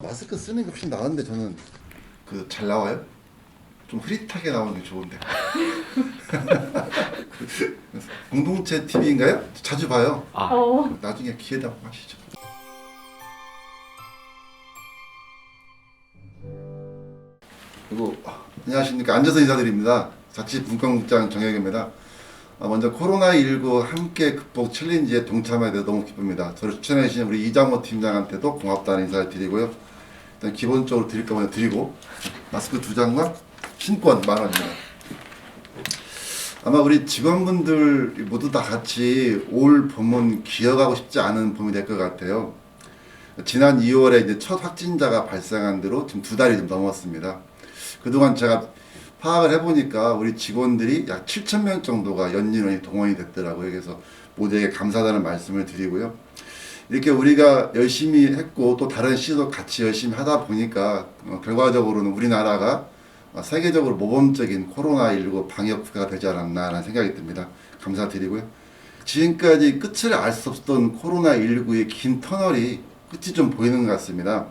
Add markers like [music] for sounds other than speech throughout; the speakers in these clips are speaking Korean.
마스크 쓰는 게 훨씬 나은데 저는 그 잘 나와요? 좀 흐릿하게 나오는 게 좋은데. [laughs] 그 공동체 TV인가요? 자주 봐요. 아, 어. 나중에 기회다 하시죠. 그리고 아, 안녕하십니까 앉아서 인사드립니다. 자치 분권국장 정혁입니다. 아, 먼저 코로나19 함께 극복 챌린지에 동참하게 돼서 너무 기쁩니다. 저를 추천해 주신 우리 이장호 팀장한테도 고맙다는 인사를 드리고요. 일단 기본적으로 드릴 거 먼저 드리고 마스크 두 장과 신권 만 원입니다. 아마 우리 직원분들 모두 다 같이 올 봄은 기억하고 싶지 않은 봄이 될 것 같아요. 지난 2월에 이제 첫 확진자가 발생한 뒤로 지금 두 달이 좀 넘었습니다. 그동안 제가 파악을 해보니까 우리 직원들이 약 7천 명 정도가 연인원이 동원이 됐더라고요. 그래서 모두에게 감사하다는 말씀을 드리고요. 이렇게 우리가 열심히 했고 또 다른 시도 같이 열심히 하다 보니까 어, 결과적으로는 우리나라가 어, 세계적으로 모범적인 코로나19 방역 국가가 되지 않았나라는 생각이 듭니다. 감사드리고요. 지금까지 끝을 알 수 없었던 코로나19의 긴 터널이 끝이 좀 보이는 것 같습니다.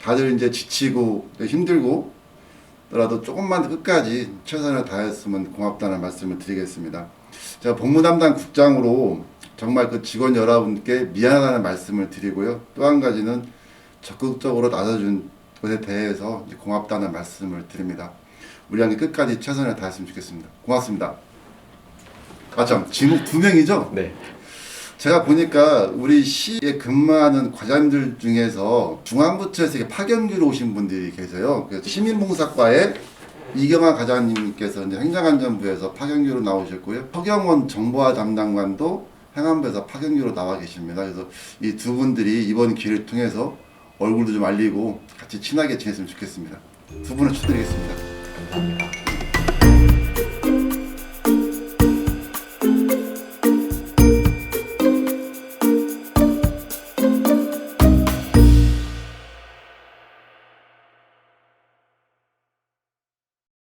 다들 이제 지치고 힘들고 더라도 조금만 더 끝까지 최선을 다했으면 고맙다는 말씀을 드리겠습니다. 제가 법무 담당 국장으로 정말 그 직원 여러분께 미안하다는 말씀을 드리고요. 또 한 가지는 적극적으로 나서준 것에 대해서 고맙다는 말씀을 드립니다. 우리 함께 끝까지 최선을 다했으면 좋겠습니다. 고맙습니다. 아 참 지목 두 명이죠? 네. 제가 보니까 우리 시에 근무하는 과장님들 중에서 중앙부처에서 파견기로 오신 분들이 계세요. 그래서 시민봉사과에 이경환 과장님께서 이제 행정안전부에서 파견기로 나오셨고요. 허경원 정보화 담당관도 행안부에서 파견기로 나와 계십니다. 그래서 이 두 분들이 이번 기회를 통해서 얼굴도 좀 알리고 같이 친하게 지냈으면 좋겠습니다. 두 분을 축드리겠습니다.